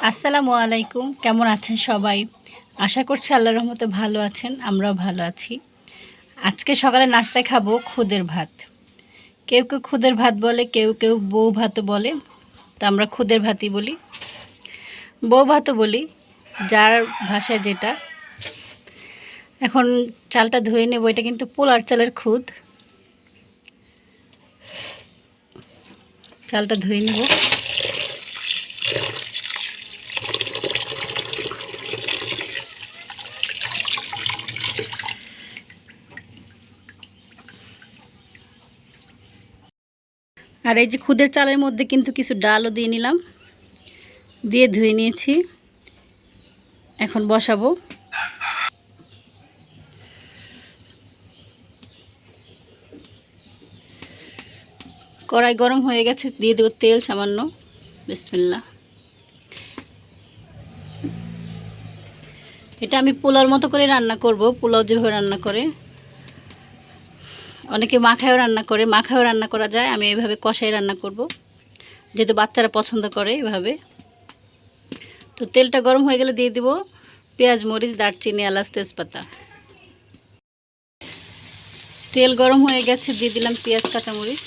আসসালামু আলাইকুম, কেমন আছেন সবাই? আশা করছি আল্লাহর রহমতে ভালো আছেন, আমরাও ভালো আছি। আজকে সকালে নাস্তায় খাব খুদের ভাত। কেউ কেউ খুদের ভাত বলে, কেউ কেউ বউ ভাতও বলে। তো আমরা খুদের ভাতই বলি। বউ ভাতও বলি, যার ভাষায় যেটা। এখন চালটা ধুয়ে নেব, এটা কিন্তু পোলার চালের খুদ। চালটা ধুয়ে নেব। আর এই যে খুদের চালের মধ্যে কিন্তু কিছু ডালও দিয়ে নিলাম। দিয়ে ধুয়ে নিয়েছি। এখন বসাবো। কড়াই গরম হয়ে গেছে, দিয়ে দেবো তেল সামান্য। বিসমিল্লা এটা আমি পোলাওর মতো করে রান্না করব, পোলাও যেভাবে রান্না করে। অনেকে মাখায়ও রান্না করে, মাখায়ও রান্না করা যায়। আমি এইভাবে কষাই রান্না করব। যেহেতু বাচ্চারা পছন্দ করে এভাবে। তো তেলটা গরম হয়ে গেলে দিয়ে দিব পেঁয়াজ, মরিচ, দারচিনি, এলাচ, তেজপাতা। তেল গরম হয়ে গেছে, দিয়ে দিলাম পেঁয়াজ, কাঁচামরিচ।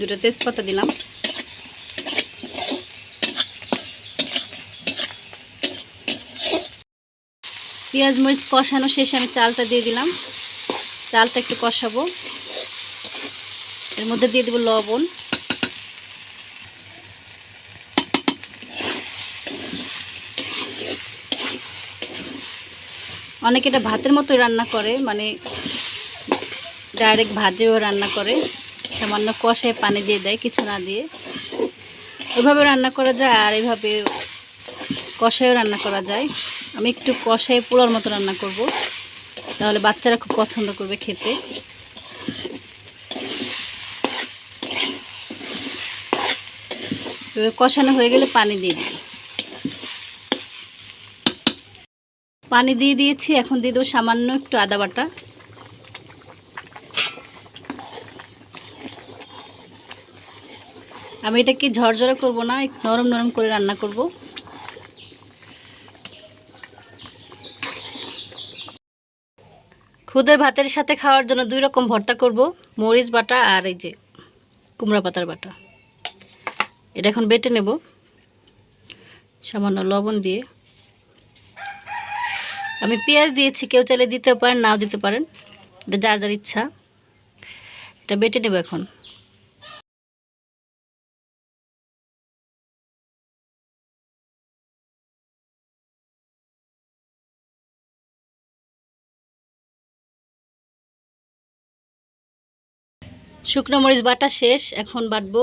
দুটো তেজপাতা দিলাম। পেঁয়াজ মরিচ কষানো শেষে আমি চালটা দিয়ে দিলাম। চালটা একটু কষাবো। এর মধ্যে দিয়ে দেবো লবণ। অনেকে এটা ভাতের মতোই রান্না করে মানে ডাইরেক্ট ভাজেও রান্না করে। সামান্য কষায় পানি দিয়ে দেয়, কিছু না দিয়ে। এভাবে রান্না করা যায় আর এভাবে কষায়ও রান্না করা যায়। আমি একটু কষায় পোলার মতো রান্না করব। তাহলে বাচ্চারা খুব পছন্দ করবে খেতে। কষানো হয়ে গেলে পানি দিয়ে দিই। পানি দিয়ে দিয়েছি, এখন দিয়ে দেবো সামান্য একটু আদা বাটা। আমি এটাকে ঝরঝরে করব না নরম নরম করে রান্না করব। খুদের ভাতের সাথে খাওয়ার জন্য দুই রকম ভর্তা করব, মরিচ বাটা আর এই যে কুমড়া পাতার বাটা। এটা এখন বেটে নেব। সামান্য লবণ দিয়ে। আমি পেঁয়াজ দিয়েছি, কেউ চাইলে দিতে পারেন, নাও দিতে পারেন। এটা যার যার ইচ্ছা। এটা বেটে নেব এখন। শুকনো মরিচ বাটা শেষ, এখন বাটবো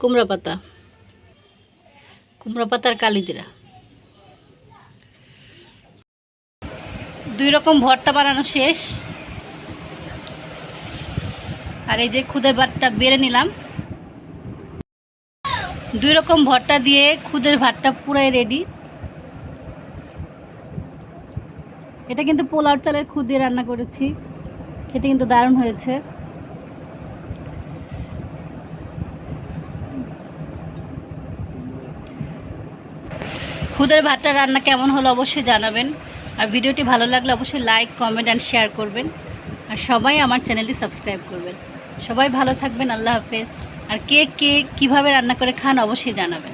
কুমড়া পাতা। কুমড়া পাতার কালিজিরা। দুই রকম ভর্তা বানানো শেষ। আর এই যে খুদের ভাতটা বেড়ে নিলাম। দুই রকম ভর্তা দিয়ে খুদের ভাতটা পুরাই রেডি এটা কিন্তু পোলার চালের খুদ দিয়ে রান্না করেছি। খেতে কিন্তু দারুণ হয়েছে। খুদের ভাতটা রান্না কেমন হলো অবশ্যই জানাবেন। আর ভিডিওটি ভালো লাগলে অবশ্যই লাইক কমেন্ট অ্যান্ড শেয়ার করবেন। আর সবাই আমার চ্যানেলটি সাবস্ক্রাইব করবেন। সবাই ভালো থাকবেন, আল্লাহ হাফেজ। আর কে কে কীভাবে রান্না করে খান অবশ্যই জানাবেন।